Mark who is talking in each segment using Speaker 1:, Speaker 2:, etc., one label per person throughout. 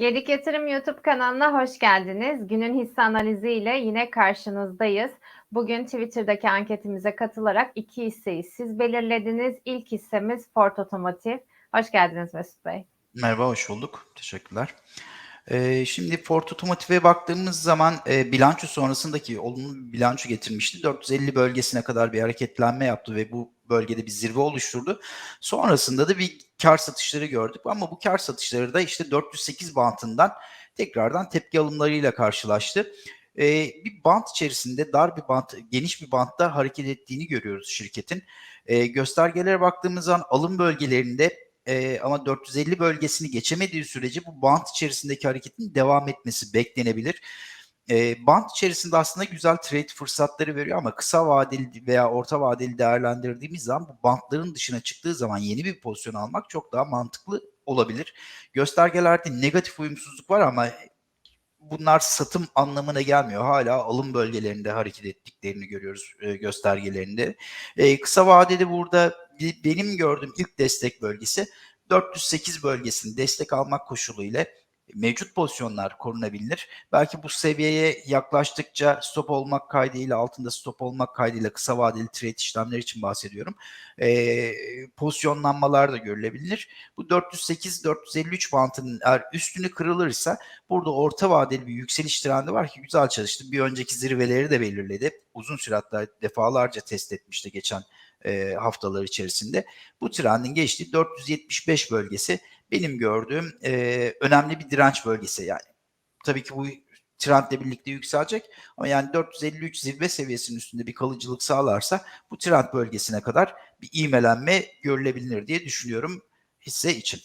Speaker 1: Gedik Yatırım YouTube kanalına hoş geldiniz. Günün hisse analizi ile yine karşınızdayız. Bugün Twitter'daki anketimize katılarak iki hisseyi siz belirlediniz. İlk hissemiz Ford Otomotiv. Hoş geldiniz Mesut Bey.
Speaker 2: Merhaba, hoş bulduk. Teşekkürler. Ee, şimdi Ford Otomotiv'e baktığımız zaman e, bilanço sonrasındaki olumlu bilanço getirmişti. 450 bölgesine kadar bir hareketlenme yaptı ve bu bölgede bir zirve oluşturdu. Sonrasında da bir kar satışları gördük ama bu kar satışları da işte 408 bantından tekrardan tepki alımlarıyla karşılaştı. Ee, bir bant içerisinde dar bir bant, geniş bir bantta hareket ettiğini görüyoruz şirketin. Ee, göstergelere baktığımız zaman alım bölgelerinde e, ama 450 bölgesini geçemediği sürece bu bant içerisindeki hareketin devam etmesi beklenebilir. E, bant içerisinde aslında güzel trade fırsatları veriyor ama kısa vadeli veya orta vadeli değerlendirdiğimiz zaman bu bantların dışına çıktığı zaman yeni bir pozisyon almak çok daha mantıklı olabilir. Göstergelerde negatif uyumsuzluk var ama bunlar satım anlamına gelmiyor. Hala alım bölgelerinde hareket ettiklerini görüyoruz e, göstergelerinde. E, kısa vadede burada benim gördüğüm ilk destek bölgesi 408 bölgesini destek almak koşuluyla mevcut pozisyonlar korunabilir. Belki bu seviyeye yaklaştıkça stop olmak kaydıyla altında stop olmak kaydıyla kısa vadeli trade işlemler için bahsediyorum. E, pozisyonlanmalar da görülebilir. Bu 408-453 bantının eğer üstünü kırılırsa burada orta vadeli bir yükseliş trendi var ki güzel çalıştı. Bir önceki zirveleri de belirledi. Uzun süre hatta defalarca test etmişti geçen e, haftalar içerisinde. Bu trendin geçtiği 475 bölgesi benim gördüğüm e, önemli bir direnç bölgesi yani. Tabii ki bu trendle birlikte yükselecek ama yani 453 zirve seviyesinin üstünde bir kalıcılık sağlarsa bu trend bölgesine kadar bir ivmelenme görülebilir diye düşünüyorum hisse için.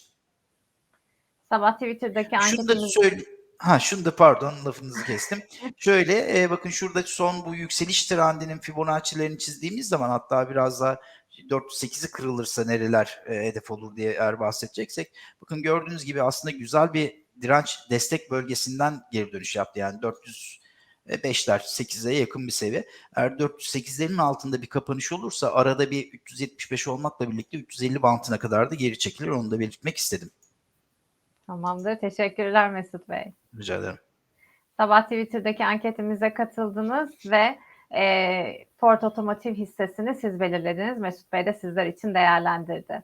Speaker 1: Sabah Twitter'daki
Speaker 2: Şunu da söyle Ha şunu da pardon lafınızı kestim. Şöyle e, bakın şurada son bu yükseliş trendinin Fibonacci'lerini çizdiğimiz zaman hatta biraz daha 408'i kırılırsa nereler e, hedef olur diye eğer bahsedeceksek. Bakın gördüğünüz gibi aslında güzel bir direnç destek bölgesinden geri dönüş yaptı. Yani 405'ler 8'e yakın bir seviye. Eğer 408'lerin altında bir kapanış olursa arada bir 375 olmakla birlikte 350 bantına kadar da geri çekilir. Onu da belirtmek istedim.
Speaker 1: Tamamdır. Teşekkürler Mesut Bey.
Speaker 2: Rica ederim.
Speaker 1: Sabah Twitter'daki anketimize katıldınız ve e, Ford Otomotiv hissesini siz belirlediniz. Mesut Bey de sizler için değerlendirdi.